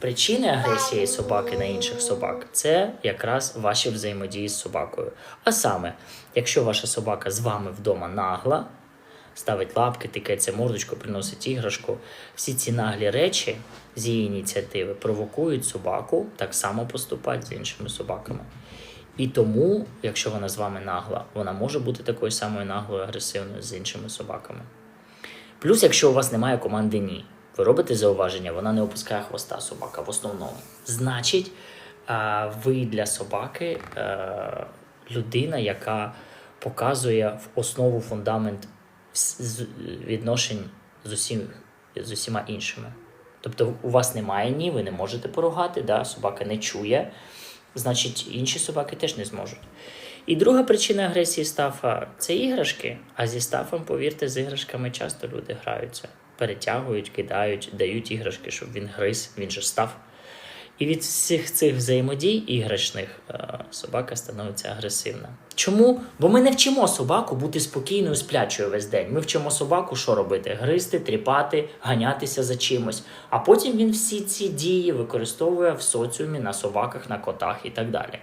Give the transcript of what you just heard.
Причини агресії собаки на інших собак це якраз ваші взаємодії з собакою. А саме, якщо ваша собака з вами вдома нагла, ставить лапки, тикається мордочку, приносить іграшку, всі ці наглі речі з її ініціативи провокують собаку так само поступати з іншими собаками. І тому, якщо вона з вами нагла, вона може бути такою самою наглою агресивною з іншими собаками. Плюс, якщо у вас немає команди ні, ви робите зауваження, вона не опускає хвоста собака в основному. Значить, ви для собаки людина, яка показує в основу фундамент відношень з, усім, з усіма іншими. Тобто у вас немає ні, ви не можете поругати, да? собака не чує, значить інші собаки теж не зможуть. І друга причина агресії стафа це іграшки. А зі стафом, повірте, з іграшками часто люди граються, перетягують, кидають, дають іграшки, щоб він гриз, він же став. І від всіх цих взаємодій іграшних е, собака становиться агресивна. Чому? Бо ми не вчимо собаку бути спокійною, сплячою весь день. Ми вчимо собаку, що робити: гризти, тріпати, ганятися за чимось. А потім він всі ці дії використовує в соціумі на собаках, на котах і так далі.